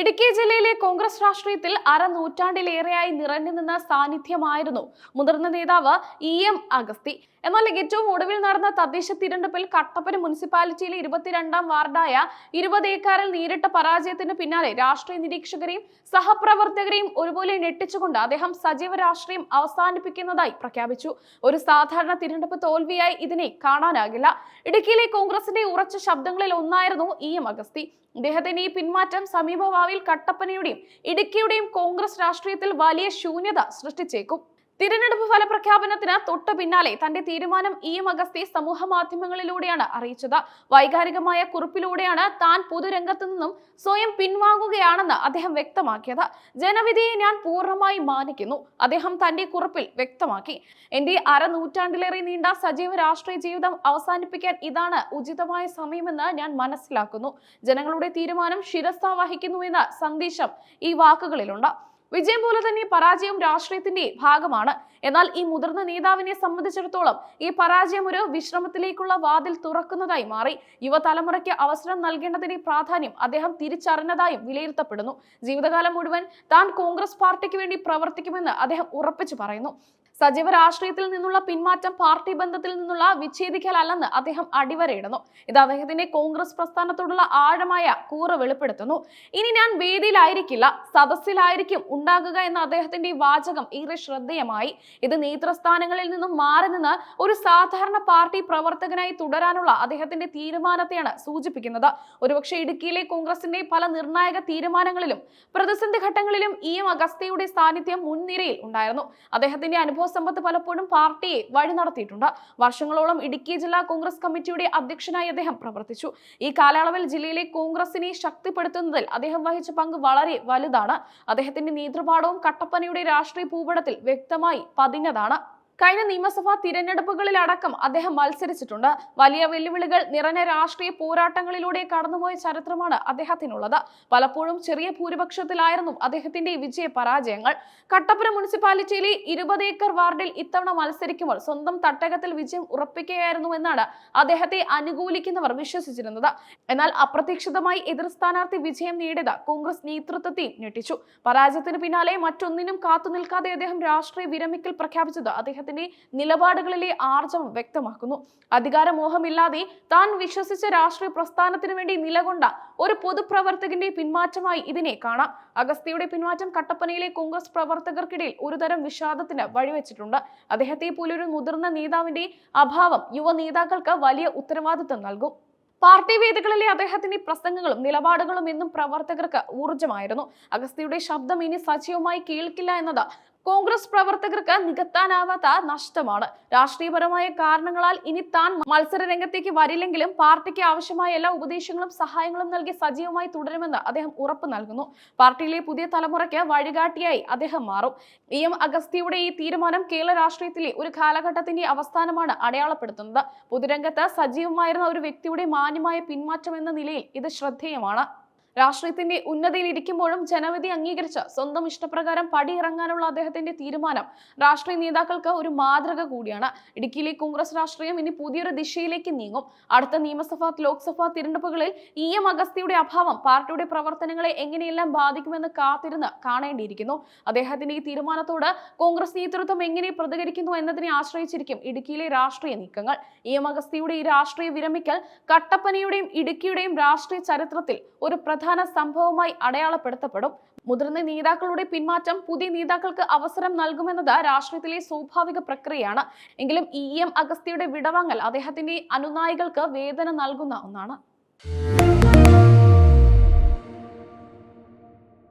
ഇടുക്കി ജില്ലയിലെ കോൺഗ്രസ് രാഷ്ട്രീയത്തിൽ അരനൂറ്റാണ്ടിലേറെയായി നിറഞ്ഞു നിന്ന സാന്നിധ്യമായിരുന്നു മുതിർന്ന നേതാവ് ഇ എം അഗസ്തി. എന്നാൽ ഏറ്റവും ഒടുവിൽ നടന്ന തദ്ദേശ തിരഞ്ഞെടുപ്പിൽ കട്ടപ്പന മുനിസിപ്പാലിറ്റിയിലെ ഇരുപത്തിരണ്ടാം വാർഡായ ഇരുപത് ഏക്കാറിൽ നേരിട്ട പരാജയത്തിന് പിന്നാലെ രാഷ്ട്രീയ നിരീക്ഷകരെയും സഹപ്രവർത്തകരെയും ഒരുപോലെ ഞെട്ടിച്ചുകൊണ്ട് അദ്ദേഹം സജീവ രാഷ്ട്രീയം അവസാനിപ്പിക്കുന്നതായി പ്രഖ്യാപിച്ചു. ഒരു സാധാരണ തിരഞ്ഞെടുപ്പ് തോൽവിയായി ഇതിനെ കാണാനാകില്ല. ഇടുക്കിയിലെ കോൺഗ്രസിന്റെ ഉറച്ച ശബ്ദങ്ങളിൽ ഒന്നായിരുന്നു ഇ എം അഗസ്തി. ഇദ്ദേഹത്തിന്റെ ഈ പിന്മാറ്റം കട്ടപ്പനയുടെയും ഇടുക്കിയുടെയും കോൺഗ്രസ് രാഷ്ട്രീയത്തിൽ വലിയ ശൂന്യത സൃഷ്ടിച്ചേക്കും. തിരഞ്ഞെടുപ്പ് ഫലപ്രഖ്യാപനത്തിന് തൊട്ടു പിന്നാലെ തന്റെ തീരുമാനം ഇ എം അഗസ്തി സമൂഹ മാധ്യമങ്ങളിലൂടെയാണ് അറിയിച്ചത്. വൈകാരികമായ കുറിപ്പിലൂടെയാണ് താൻ പൊതുരംഗത്തു നിന്നും സ്വയം പിൻവാങ്ങുകയാണെന്ന് അദ്ദേഹം വ്യക്തമാക്കിയത്. ജനവിധിയെ ഞാൻ പൂർണമായി മാനിക്കുന്നു. അദ്ദേഹം തന്റെ കുറിപ്പിൽ വ്യക്തമാക്കി. എന്റെ അരനൂറ്റാണ്ടിലേറെ നീണ്ട സജീവ രാഷ്ട്രീയ ജീവിതം അവസാനിപ്പിക്കാൻ ഇതാണ് ഉചിതമായ സമയമെന്ന് ഞാൻ മനസ്സിലാക്കുന്നു. ജനങ്ങളുടെ തീരുമാനം ശിരസ്ഥ വഹിക്കുന്നുവെന്ന സന്ദേശം ഈ വാക്കുകളിലുണ്ട്. വിജയം പോലെ തന്നെ പരാജയം രാഷ്ട്രീയത്തിന്റെ ഭാഗമാണ്. എന്നാൽ ഈ മുതിർന്ന നേതാവിനെ സംബന്ധിച്ചിടത്തോളം ഈ പരാജയം ഒരു വിശ്രമത്തിലേക്കുള്ള വാതിൽ തുറക്കുന്നതായി മാറി. യുവതലമുറയ്ക്ക് അവസരം നൽകേണ്ടതിന്റെ പ്രാധാന്യം അദ്ദേഹം തിരിച്ചറിഞ്ഞതായും വിലയിരുത്തപ്പെടുന്നു. ജീവിതകാലം മുഴുവൻ താൻ കോൺഗ്രസ് പാർട്ടിക്ക് വേണ്ടി പ്രവർത്തിക്കുമെന്ന് അദ്ദേഹം ഉറപ്പിച്ചു പറയുന്നു. സജീവ രാഷ്ട്രീയത്തിൽ നിന്നുള്ള പിന്മാറ്റം പാർട്ടി ബന്ധത്തിൽ നിന്നുള്ള വിച്ഛേദിക്കലല്ലെന്ന് അദ്ദേഹം അടിവരയിടുന്നു. ഇത് അദ്ദേഹത്തിന്റെ കോൺഗ്രസ് പ്രസ്ഥാനത്തോടുള്ള ആഴമായ കൂറ് വെളിപ്പെടുത്തുന്നു. ഇനി ഞാൻ വേദിയിലായിരിക്കില്ല സദസ്സിലായിരിക്കും ഉണ്ടാകുക എന്ന അദ്ദേഹത്തിന്റെ വാചകം ഏറെ ശ്രദ്ധേയമായി. ഇത് നേതൃസ്ഥാനങ്ങളിൽ നിന്നും മാറി നിന്ന് ഒരു സാധാരണ പാർട്ടി പ്രവർത്തകനായി തുടരാനുള്ള അദ്ദേഹത്തിന്റെ തീരുമാനത്തെയാണ് സൂചിപ്പിക്കുന്നത്. ഒരുപക്ഷെ ഇടുക്കിയിലെ കോൺഗ്രസിന്റെ പല നിർണായക തീരുമാനങ്ങളിലും പ്രതിസന്ധി ഘട്ടങ്ങളിലും ഇ. എം. അഗസ്തയുടെ സാന്നിധ്യം മുൻനിരയിൽ ഉണ്ടായിരുന്നു. അദ്ദേഹത്തിന്റെ അനുഭവ സമ്പത്ത് പലപ്പോഴും പാർട്ടിയെ വഴി നടത്തിയിട്ടുണ്ട്. വർഷങ്ങളോളം ഇടുക്കി ജില്ലാ കോൺഗ്രസ് കമ്മിറ്റിയുടെ അധ്യക്ഷനായി അദ്ദേഹം പ്രവർത്തിച്ചു. ഈ കാലയളവിൽ ജില്ലയിലെ കോൺഗ്രസിനെ ശക്തിപ്പെടുത്തുന്നതിൽ അദ്ദേഹം വഹിച്ച പങ്ക് വളരെ വലുതാണ്. അദ്ദേഹത്തിന്റെ നേതൃപാടവും കട്ടപ്പനയുടെ രാഷ്ട്രീയ ഭൂപടത്തിൽ വ്യക്തമായി പതിഞ്ഞതാണ്. കഴിഞ്ഞ നിയമസഭാ തിരഞ്ഞെടുപ്പുകളിലടക്കം അദ്ദേഹം മത്സരിച്ചിട്ടുണ്ട്. വലിയ വെല്ലുവിളികൾ നിറഞ്ഞ രാഷ്ട്രീയ പോരാട്ടങ്ങളിലൂടെ കടന്നുപോയ ചരിത്രമാണ് അദ്ദേഹത്തിനുള്ളത്. പലപ്പോഴും ചെറിയ ഭൂരിപക്ഷത്തിലായിരുന്നു അദ്ദേഹത്തിന്റെ വിജയ പരാജയങ്ങൾ. കട്ടപ്പന മുനിസിപ്പാലിറ്റിയിലെ ഇരുപത് ഏക്കർ വാർഡിൽ ഇത്തവണ മത്സരിക്കുമ്പോൾ സ്വന്തം തട്ടകത്തിൽ വിജയം ഉറപ്പിക്കുകയായിരുന്നു എന്നാണ് അദ്ദേഹത്തെ അനുകൂലിക്കുന്നവർ വിശ്വസിച്ചിരുന്നത്. എന്നാൽ അപ്രതീക്ഷിതമായി എതിർ സ്ഥാനാർത്ഥി വിജയം നേടിയത് കോൺഗ്രസ് നേതൃത്വത്തെയും ഞെട്ടിച്ചു. പരാജയത്തിന് പിന്നാലെ മറ്റൊന്നിനും കാത്തുനിൽക്കാതെ അദ്ദേഹം രാഷ്ട്രീയ വിരമിക്കൽ പ്രഖ്യാപിച്ചത് അദ്ദേഹത്തിന്റെ നിലപാടുകളിലെ ആർജവം വ്യക്തമാക്കുന്നു. അധികാരമോഹമില്ലാതെ താൻ വിശ്വസിച്ച രാഷ്ട്രീയ പ്രസ്ഥാനത്തിന് വേണ്ടി നിലകൊണ്ട ഒരു പൊതുപ്രവർത്തകന്റെ പിന്മാറ്റമായി ഇതിനെ കാണാം. അഗസ്തിയുടെ പിന്മാറ്റം കട്ടപ്പനയിലെ കോൺഗ്രസ് പ്രവർത്തകർക്കിടയിൽ ഒരുതരം വിഷാദത്തിന് വഴിവെച്ചിട്ടുണ്ട്. അദ്ദേഹത്തെ പോലൊരു മുതിർന്ന നേതാവിന്റെ അഭാവം യുവ നേതാക്കൾക്ക് വലിയ ഉത്തരവാദിത്വം നൽകും. പാർട്ടി വേദികളിലെ അദ്ദേഹത്തിന്റെ പ്രസംഗങ്ങളും നിലപാടുകളും എന്നും പ്രവർത്തകർക്ക് ഊർജമായിരുന്നു അഗസ്തിയുടെ ശബ്ദം ഇനി സജീവമായി കേൾക്കില്ല എന്നത് കോൺഗ്രസ് പ്രവർത്തകർക്ക് നികത്താനാവാത്ത നഷ്ടമാണ്. രാഷ്ട്രീയപരമായ കാരണങ്ങളാൽ ഇനി താൻ മത്സര രംഗത്തേക്ക് വരില്ലെങ്കിലും പാർട്ടിക്ക് ആവശ്യമായ എല്ലാ ഉപദേശങ്ങളും സഹായങ്ങളും നൽകി സജീവമായി തുടരുമെന്ന് അദ്ദേഹം ഉറപ്പ് നൽകുന്നു. പാർട്ടിയിലെ പുതിയ തലമുറയ്ക്ക് വഴികാട്ടിയായി അദ്ദേഹം മാറും. ഇ എം അഗസ്തിയുടെ ഈ തീരുമാനം കേരള രാഷ്ട്രീയത്തിലെ ഒരു കാലഘട്ടത്തിന്റെ അവസ്ഥാനമാണ് അടയാളപ്പെടുത്തുന്നത്. പൊതുരംഗത്ത് സജീവമായിരുന്ന ഒരു വ്യക്തിയുടെ മാന്യമായ പിന്മാറ്റം എന്ന നിലയിൽ ഇത് ശ്രദ്ധേയമാണ്. രാഷ്ട്രീയത്തിന്റെ ഉന്നതിയിൽ ഇരിക്കുമ്പോഴും ജനവിധി അംഗീകരിച്ച് സ്വന്തം ഇഷ്ടപ്രകാരം പടിയിറങ്ങാനുള്ള അദ്ദേഹത്തിന്റെ തീരുമാനം രാഷ്ട്രീയ നേതാക്കൾക്ക് ഒരു മാതൃക കൂടിയാണ്. ഇടുക്കിയിലെ കോൺഗ്രസ് രാഷ്ട്രീയം ഇനി പുതിയൊരു ദിശയിലേക്ക് നീങ്ങും. അടുത്ത നിയമസഭാ ലോക്സഭാ തിരഞ്ഞെടുപ്പുകളിൽ ഇ എം അഗസ്തിയുടെ അഭാവം പാർട്ടിയുടെ പ്രവർത്തനങ്ങളെ എങ്ങനെയെല്ലാം ബാധിക്കുമെന്ന് കാത്തിരുന്ന് കാണേണ്ടിയിരിക്കുന്നു. അദ്ദേഹത്തിന്റെ ഈ തീരുമാനത്തോട് കോൺഗ്രസ് നേതൃത്വം എങ്ങനെ പ്രതികരിക്കുന്നു എന്നതിനെ ആശ്രയിച്ചിരിക്കും ഇടുക്കിയിലെ രാഷ്ട്രീയ നീക്കങ്ങൾ. ഇ എം അഗസ്തിയുടെ ഈ രാഷ്ട്രീയ വിരമിക്കൽ കട്ടപ്പനയുടെയും ഇടുക്കിയുടെയും രാഷ്ട്രീയ ചരിത്രത്തിൽ ഒരു പ്രധാന സംഭവമായി അടയാളപ്പെടുത്തപ്പെടും. മുതിർന്ന നേതാക്കളുടെ പിന്മാറ്റം പുതിയ നേതാക്കൾക്ക് അവസരം നൽകുമെന്നത് രാഷ്ട്രീയത്തിലെ സ്വാഭാവിക പ്രക്രിയയാണ്. എങ്കിലും ഇ എം അഗസ്തിയുടെ വിടവാങ്ങൽ അദ്ദേഹത്തിന്റെ അനുനായികൾക്ക് വേദന നൽകുന്ന ഒന്നാണ്.